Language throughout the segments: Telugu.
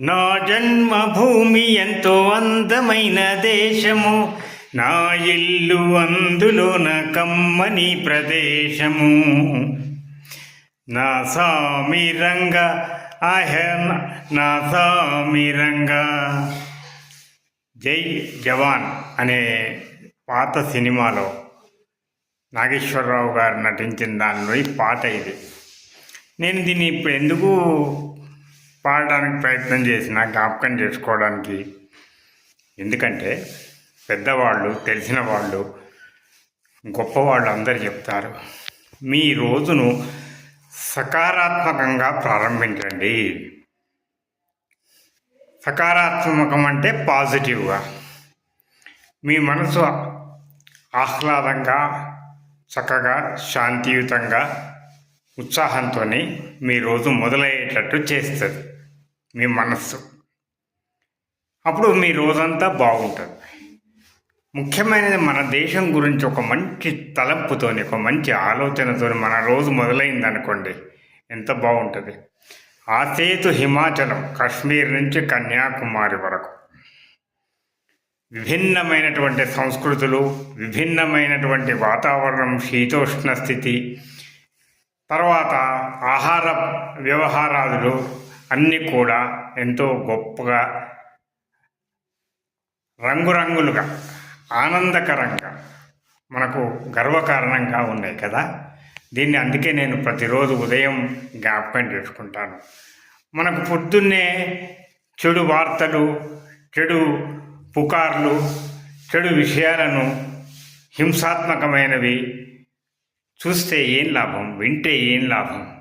నా జన్మభూమి ఎంతో అందమైన దేశము. నా ఇల్లు అందులోన కమ్మని ప్రదేశము. నా సామిరంగ అహ నా సామిరంగ జై జవాన్ అనే పాత సినిమాలో నాగేశ్వరరావు గారు నటించిన దానిలో ఈ పాట ఇది. నేను దీన్ని ఇప్పుడు ఎందుకు పాడడానికి ప్రయత్నం చేసిన జ్ఞాపకం చేసుకోవడానికి. ఎందుకంటే పెద్దవాళ్ళు తెలిసిన వాళ్ళు గొప్పవాళ్ళు అందరు చెప్తారు మీ రోజును సకారాత్మకంగా ప్రారంభించండి. సకారాత్మకం అంటే పాజిటివ్గా. మీ మనసు ఆహ్లాదంగా చక్కగా శాంతియుతంగా ఉత్సాహంతో మీ రోజు మొదలయ్యేటట్టు చేస్తుంది. మీ మనస్సు. అప్పుడు మీ రోజంతా బాగుంటుంది. ముఖ్యమైనది మన దేశం గురించి ఒక మంచి తలంపుతోని ఒక మంచి ఆలోచనతో మన రోజు మొదలైంది అనుకోండి ఎంత బాగుంటుంది. ఆ సేతు హిమాచలం కాశ్మీర్ నుంచి కన్యాకుమారి వరకు. విభిన్నమైనటువంటి సంస్కృతులు విభిన్నమైనటువంటి వాతావరణం శీతోష్ణ స్థితి తర్వాత ఆహార వ్యవహారాదులు అన్నీ కూడా ఎంతో గొప్పగా రంగురంగులుగా ఆనందకరంగా మనకు గర్వకారణంగా ఉన్నాయి కదా? దీన్ని అందుకే నేను ప్రతిరోజు ఉదయం జ్ఞాపకం చేసుకుంటాను. మనకు పొద్దున్నే చెడు వార్తలు చెడు పుకార్లు చెడు విషయాలను హింసాత్మకమైనవి చూస్తే ఏం లాభం వింటే ఏం లాభం?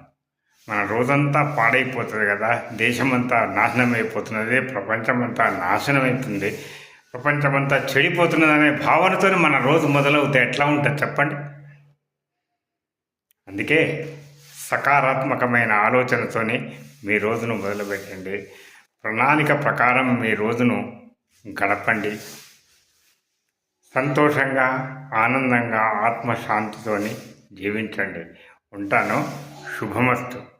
మన రోజంతా పాడైపోతుంది కదా దేశమంతా నాశనం అయిపోతున్నది ప్రపంచమంతా నాశనం అవుతుంది ప్రపంచమంతా చెడిపోతున్నదనే భావనతో మన రోజు మొదలవుతే ఎట్లా ఉంటుంది చెప్పండి? అందుకే సకారాత్మకమైన ఆలోచనతోనే మీ రోజును మొదలుపెట్టండి. ప్రణాళిక ప్రకారం మీ రోజును గడపండి. సంతోషంగా ఆనందంగా ఆత్మశాంతితోని జీవించండి. ఉంటాను. శుభమస్తు.